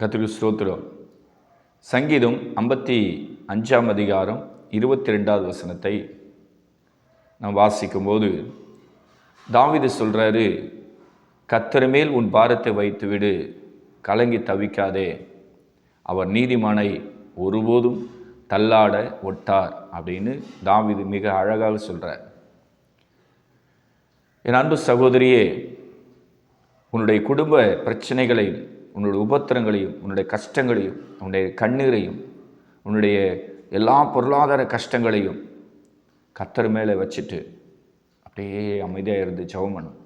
கத்திரி ஸ்தோத்திரம். சங்கீதம் ஐம்பத்தி அஞ்சாம் அதிகாரம் இருபத்தி ரெண்டாவது வசனத்தை நாம் வாசிக்கும்போது தாவிது சொல்கிறாரு கத்தர் மேல் உன் பாரத்தை வைத்துவிடு கலங்கி தவிக்காதே. அவர் நீதிமானை ஒருபோதும் தள்ளாட ஒட்டார் அப்படின்னு தாவிது மிக அழகாக சொல்கிறார் என் அன்பு சகோதரியே உன்னுடைய குடும்ப பிரச்சனைகளை உன்னுடைய உபத்திரங்களையும் உன்னுடைய கஷ்டங்களையும் உன்னுடைய கண்ணீரையும் உன்னுடைய எல்லா பொருளாதார கஷ்டங்களையும் கத்தர் மேலே வச்சுட்டு அப்படியே அமைதியாக இருந்து ஜெபம் பண்ணும்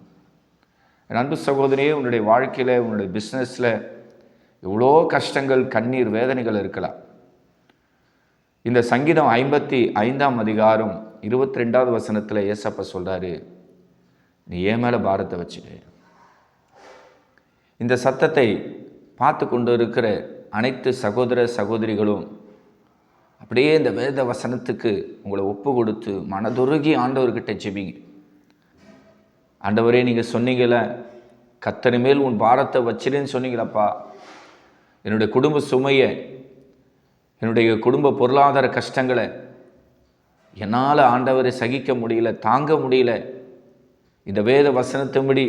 என் அன்பு சகோதரியே உன்னுடைய வாழ்க்கையில் உன்னுடைய பிஸ்னஸில் எவ்வளோ கஷ்டங்கள் கண்ணீர் வேதனைகள் இருக்கலாம். இந்த சங்கீதம் ஐம்பத்தி ஐந்தாம் அதிகாரம் இருபத்தி ரெண்டாவது வசனத்தில் ஏசப்ப சொல்கிறாரு நீ ஏன் மேலே பாரத்தை வச்சுட்டு இந்த சத்தத்தை பார்த்து கொண்டு இருக்கிற அனைத்து சகோதர சகோதரிகளும் அப்படியே இந்த வேத வசனத்துக்கு உங்களை ஒப்பு கொடுத்து மனதுருகி ஆண்டவர்கிட்ட ஜெபிங்க. ஆண்டவரே நீங்கள் சொன்னீங்கள கத்தரி மேல் உன் பாரத்தை வச்சிருன்னு சொன்னீங்களப்பா. என்னுடைய குடும்ப சுமையை என்னுடைய குடும்ப பொருளாதார கஷ்டங்களை என்னால் ஆண்டவரை சகிக்க முடியல தாங்க முடியல. இந்த வேத வசனத்தின்படி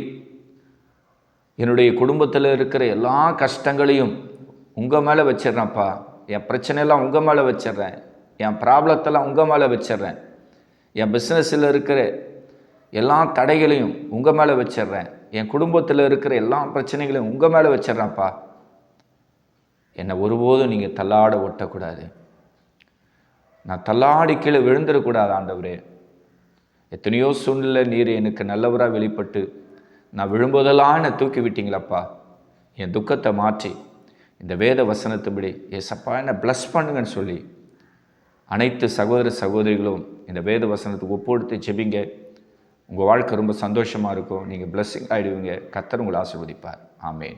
என்னுடைய குடும்பத்தில் இருக்கிற எல்லா கஷ்டங்களையும் உங்கள் மேலே வச்சிட்றேன்ப்பா. என் பிரச்சனையெல்லாம் உங்கள் மேலே வச்சிடுறேன். என் ப்ராப்ளத்தெல்லாம் உங்கள் மேலே வச்சிடுறேன். என் பிஸ்னஸில் இருக்கிற எல்லா தடைகளையும் உங்கள் மேலே வச்சிடுறேன். என் குடும்பத்தில் இருக்கிற எல்லா பிரச்சனைகளையும் உங்கள் மேலே வச்சிட்றேன்ப்பா. என்னை ஒருபோதும் நீங்கள் தள்ளாட ஒட்டக்கூடாது. நான் தள்ளாடி கீழே விழுந்துடக்கூடாது ஆண்டவரே. எத்தனையோ சூழ்நிலை நீர் எனக்கு நல்லவராக வெளிப்பட்டு நான் விழும்போதெல்லாம் என்னை தூக்கி விட்டீங்களப்பா. என் துக்கத்தை மாற்றி. இந்த வேத வசனத்துபடி ஏசப்பா என்னை ப்ளஸ் பண்ணுங்கன்னு சொல்லி அனைத்து சகோதர சகோதரிகளும் இந்த வேத வசனத்துக்கு ஒப்புடுத்து ஜெபிங்க. உங்கள் வாழ்க்கை ரொம்ப சந்தோஷமாக இருக்கும். நீங்கள் பிளஸ்ஸிங் ஆகிடுவீங்க கத்தர் உங்களை ஆசிர்வதிப்பார். ஆமேன்.